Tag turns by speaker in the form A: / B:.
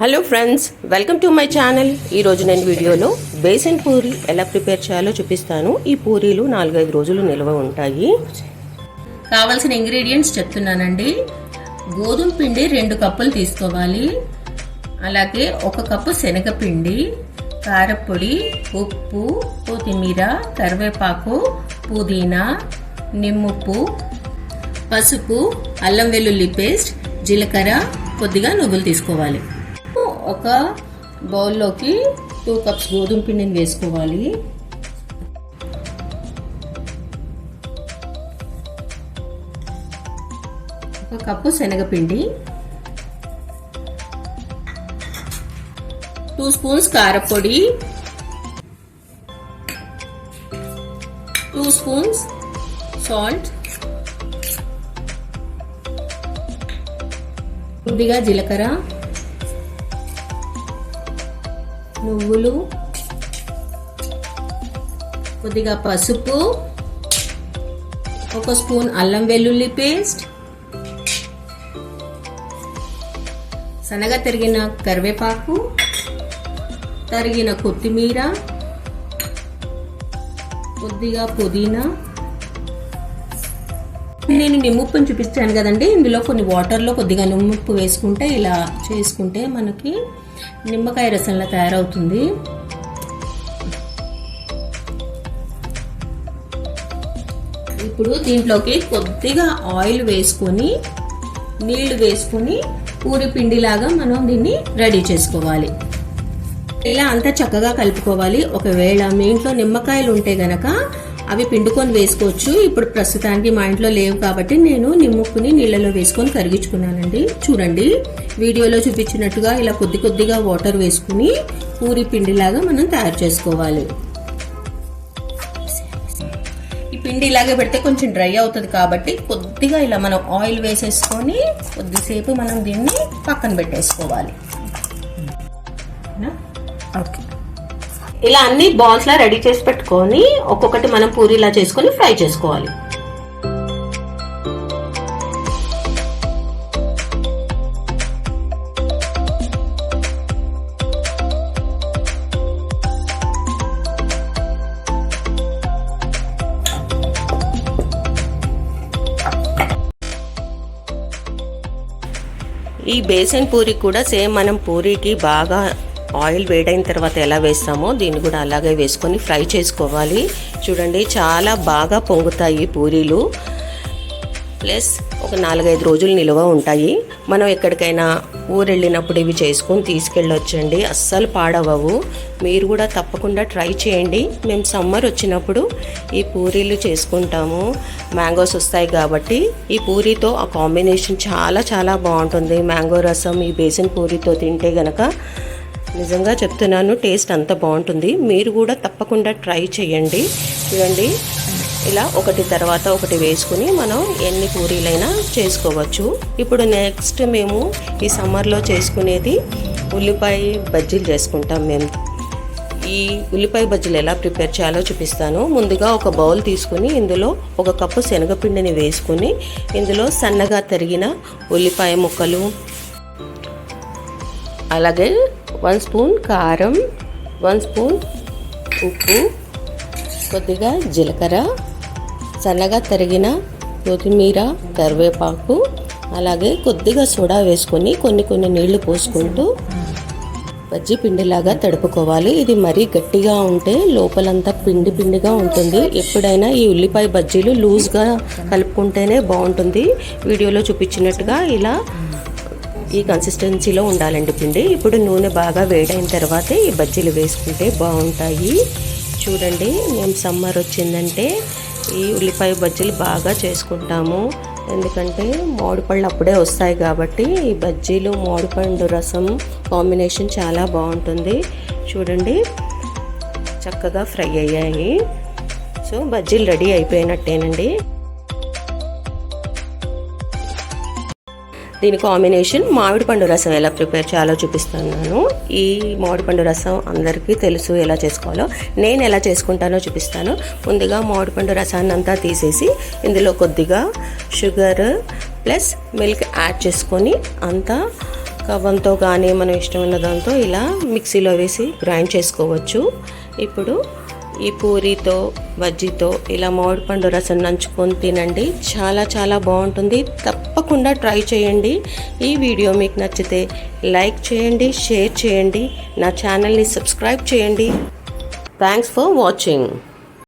A: Hello friends welcome to my channel ఈరోజు నేను వీడియోలో బేసన్ పూరి ఎలా ప్రిపేర్ చేయాలో చూపిస్తాను. ఈ పూరీలు నాలుగైదు రోజులు నిల్వ ఉంటాయి.
B: కావాల్సిన ఇంగ్రీడియంట్స్ చెప్తున్నానండి. గోధుమ పిండి రెండు కప్పులు తీసుకోవాలి. అలాగే ఒక కప్పు శనగపిండి కారపొడి ఉప్పు కొత్తిమీర కరివేపాకు పుదీనా నిమ్ముప్పు పసుపు అల్లం వెల్లుల్లి పేస్ట్ జీలకర్ర కొద్దిగా నువ్వులు తీసుకోవాలి. ఒక బౌల్లోకి టూ కప్స్ గోధుమ పిండిని వేసుకోవాలి. ఒక కప్పు శనగపిండి. టూ స్పూన్స్ కారపొడి. Two spoons salt. కొద్దిగా జీలకర్ర. నువ్వులు కొద్దిగా పసుపు ఒక స్పూన్ అల్లం వెల్లుల్లి పేస్ట్ సన్నగా తరిగిన కరివేపాకు తరిగిన కొత్తిమీర కొద్దిగా పుదీనా నేను నిమ్ముప్పుని చూపిస్తాను కదండి. ఇందులో కొన్ని వాటర్లో కొద్దిగా నిమ్ముప్పు వేసుకుంటే ఇలా చేసుకుంటే మనకి నిమ్మకాయ రసంలా తయారవుతుంది. ఇప్పుడు దీంట్లోకి కొద్దిగా ఆయిల్ వేసుకొని నీళ్ళు వేసుకొని పూరి పిండిలాగా మనం దీన్ని రెడీ చేసుకోవాలి. ఇలా అంతా చక్కగా కలుపుకోవాలి. ఒకవేళ మీ ఇంట్లో నిమ్మకాయలు ఉంటే గనక అవి పిండుకొని వేసుకోవచ్చు. ఇప్పుడు ప్రస్తుతానికి మా ఇంట్లో లేవు కాబట్టి నేను నిమ్ముక్కుని నీళ్ళలో వేసుకొని కరిగించుకున్నానండి. చూడండి వీడియోలో చూపించినట్టుగా ఇలా కొద్ది కొద్దిగా వాటర్ వేసుకుని పూరి పిండిలాగా మనం తయారు చేసుకోవాలి. ఈ పిండి ఇలాగే పెడితే కొంచెం డ్రై అవుతుంది కాబట్టి కొద్దిగా ఇలా మనం ఆయిల్ వేసేసుకొని కొద్దిసేపు మనం దీన్ని పక్కన పెట్టేసుకోవాలి.
A: ఓకే. ఇలా అన్ని బాల్స్ లా రెడీ చేసి పెట్టుకొని ఒక్కొక్కటి మనం పూరిలా చేసుకొని ఫ్రై చేసుకోవాలి. ఈ బేసన్ పూరి కూడా సేమ్ మనం పూరికి బాగా ఆయిల్ వేడైన తర్వాత ఎలా వేస్తామో దీన్ని కూడా అలాగే వేసుకొని ఫ్రై చేసుకోవాలి. చూడండి చాలా బాగా పొంగుతాయి పూరీలు. ప్లస్ ఒక నాలుగైదు రోజులు నిల్వ ఉంటాయి. మనం ఎక్కడికైనా ఊరు వెళ్ళినప్పుడు ఇవి చేసుకొని తీసుకెళ్ళొచ్చండి. అస్సలు పాడవవు. మీరు కూడా తప్పకుండా ట్రై చేయండి. మేము సమ్మర్ వచ్చినప్పుడు ఈ పూరీలు చేసుకుంటాము. మ్యాంగోస్ వస్తాయి కాబట్టి ఈ పూరీతో ఆ కాంబినేషన్ చాలా చాలా బాగుంటుంది. మ్యాంగో రసం ఈ బేసిన్ పూరీతో తింటే గనక నిజంగా చెప్తున్నాను టేస్ట్ అంత బాగుంటుంది. మీరు కూడా తప్పకుండా ట్రై చేయండి. చూడండి ఇలా ఒకటి తర్వాత ఒకటి వేసుకుని మనం ఎన్ని పూరీలైనా చేసుకోవచ్చు. ఇప్పుడు నెక్స్ట్ మేము ఈ సమ్మర్లో చేసుకునేది ఉల్లిపాయ బజ్జీలు చేసుకుంటాం మేము. ఈ ఉల్లిపాయ బజ్జీలు ఎలా ప్రిపేర్ చేయాలో చూపిస్తాను. ముందుగా ఒక బౌల్ తీసుకుని ఇందులో ఒక కప్పు శనగపిండిని వేసుకుని ఇందులో సన్నగా తరిగిన ఉల్లిపాయ ముక్కలు అలాగే వన్ స్పూన్ కారం వన్ స్పూన్ ఉప్పు కొద్దిగా జీలకర్ర సన్నగా తరిగిన కొత్తిమీర కరివేపాకు అలాగే కొద్దిగా సోడా వేసుకొని కొన్ని కొన్ని నీళ్ళు పోసుకుంటూ బజ్జి పిండిలాగా తడుపుకోవాలి. ఇది మరీ గట్టిగా ఉంటే లోపలంతా పిండి పిండిగా ఉంటుంది. ఎప్పుడైనా ఈ ఉల్లిపాయ బజ్జీలు లూజ్గా కలుపుకుంటేనే బాగుంటుంది. వీడియోలో చూపించినట్టుగా ఇలా ఈ కన్సిస్టెన్సీలో ఉండాలండి పిండి. ఇప్పుడు నూనె బాగా వేడైన తర్వాత ఈ బజ్జీలు వేసుకుంటే బాగుంటాయి. చూడండి మేము సమ్మర్ వచ్చిందంటే ఈ ఉల్లిపాయ బజ్జీలు బాగా చేసుకుంటాము. ఎందుకంటే మామిడిపళ్ళు అప్పుడే వస్తాయి కాబట్టి ఈ బజ్జీలు మామిడిపండు రసం కాంబినేషన్ చాలా బాగుంటుంది. చూడండి చక్కగా ఫ్రై అయ్యాయి. సో బజ్జీలు రెడీ అయిపోయినట్టేనండి. దీని కాంబినేషన్ మామిడి పండు రసం ఎలా ప్రిపేర్ చేయాలో చూపిస్తున్నాను. ఈ మామిడి పండు రసం అందరికీ తెలుసు ఎలా చేసుకోవాలో. నేను ఎలా చేసుకుంటానో చూపిస్తాను. ముందుగా మామిడి పండు రసాన్ని అంతా తీసేసి ఇందులో కొద్దిగా షుగర్ ప్లస్ మిల్క్ యాడ్ చేసుకొని అంతా కవ్వంతో కానీ మనం ఇష్టమైన దాంతో ఇలా మిక్సీలో వేసి గ్రైండ్ చేసుకోవచ్చు. ఇప్పుడు ఈ పూరితో బజ్జీతో ఇలా మామిడి పండు రసం నంచుకొని తినండి. చాలా చాలా బాగుంటుంది. తప్పకుండా ట్రై చేయండి. ఈ వీడియో మీకు నచ్చితే లైక్ చేయండి షేర్ చేయండి. నా ఛానల్ని సబ్స్క్రైబ్ చేయండి. Thanks for watching